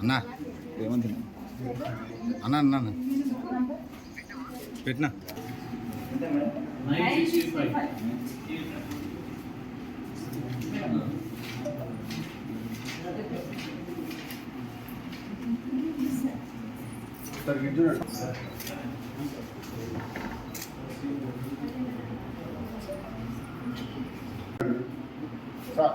అన్నా. ఏమంది అన్నా అన్నా. పెట్టినా? సార్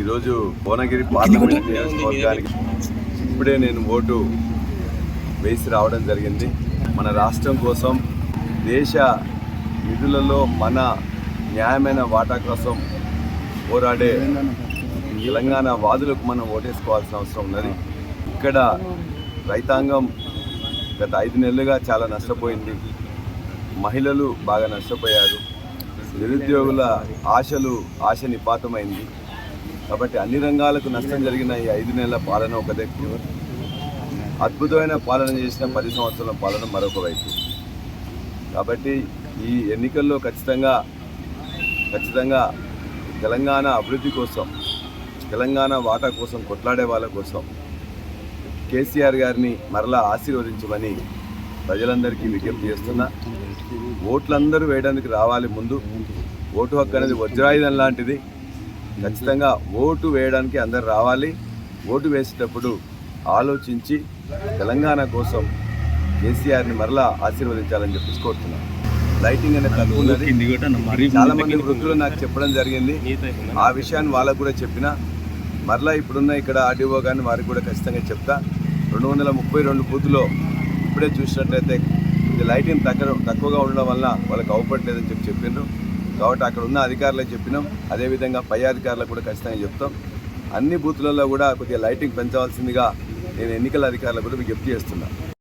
ఈరోజు భువనగిరి పార్లమెంట్ నియోజకవర్గానికి ఇప్పుడే నేను ఓటు వేసి రావడం జరిగింది. మన రాష్ట్రం కోసం దేశ నిధులలో మన న్యాయమైన వాటా కోసం పోరాడే తెలంగాణ వాదులకు మనం ఓటేసుకోవాల్సిన అవసరం ఉన్నది. ఇక్కడ రైతాంగం గత ఐదు నెలలుగా చాలా నష్టపోయింది. మహిళలు బాగా నష్టపోయారు. నిరుద్యోగుల ఆశలు ఆశ నిపాతమైంది. కాబట్టి అన్ని రంగాలకు నష్టం జరిగిన ఈ ఐదు నెలల పాలన ఒక వ్యక్తి అద్భుతమైన పాలన చేసిన పది సంవత్సరాల పాలన మరొక వైపు. కాబట్టి ఈ ఎన్నికల్లో ఖచ్చితంగా ఖచ్చితంగా తెలంగాణ అభివృద్ధి కోసం తెలంగాణ వాటా కోసం కొట్లాడే వాళ్ళ కోసం కేసీఆర్ గారిని మరలా ఆశీర్వదించమని ప్రజలందరికీ విజ్ఞప్తి చేస్తున్నా. ఓట్లందరూ వేయడానికి రావాలి ముందు. ఓటు హక్కు అనేది వజ్రాయుధం లాంటిది. ఖచ్చితంగా ఓటు వేయడానికి అందరు రావాలి. ఓటు వేసేటప్పుడు ఆలోచించి తెలంగాణ కోసం కేసీఆర్ని మరలా ఆశీర్వదించాలని చెప్పి కోరుతున్నాను లైటింగ్ అనేది తక్కువ ఉన్నది. చాలా మంది వృద్ధులు నాకు చెప్పడం జరిగింది. ఆ విషయాన్ని వాళ్ళకు కూడా చెప్పిన మరలా ఇప్పుడున్న ఇక్కడ ఆర్డీఓ కానీ వారికి కూడా ఖచ్చితంగా చెప్తా. రెండు వందల ముప్పై రెండు బూత్లో ఇప్పుడే చూసినట్లయితే లైటింగ్ తక్కువ తక్కువగా ఉండడం వల్ల వాళ్ళకి అవపడలేదని చెప్పి చెప్పిండ్రు. కాబట్టి అక్కడ ఉన్న అధికారులకు చెప్పినాం. అదేవిధంగా పై అధికారులకు కూడా ఖచ్చితంగా చెప్తాం. అన్ని బూత్లలో కూడా కొద్దిగా లైటింగ్ పెంచవలసిందిగా నేను ఎన్నికల అధికారులకు కూడా విజ్ఞప్తి చేస్తున్నాను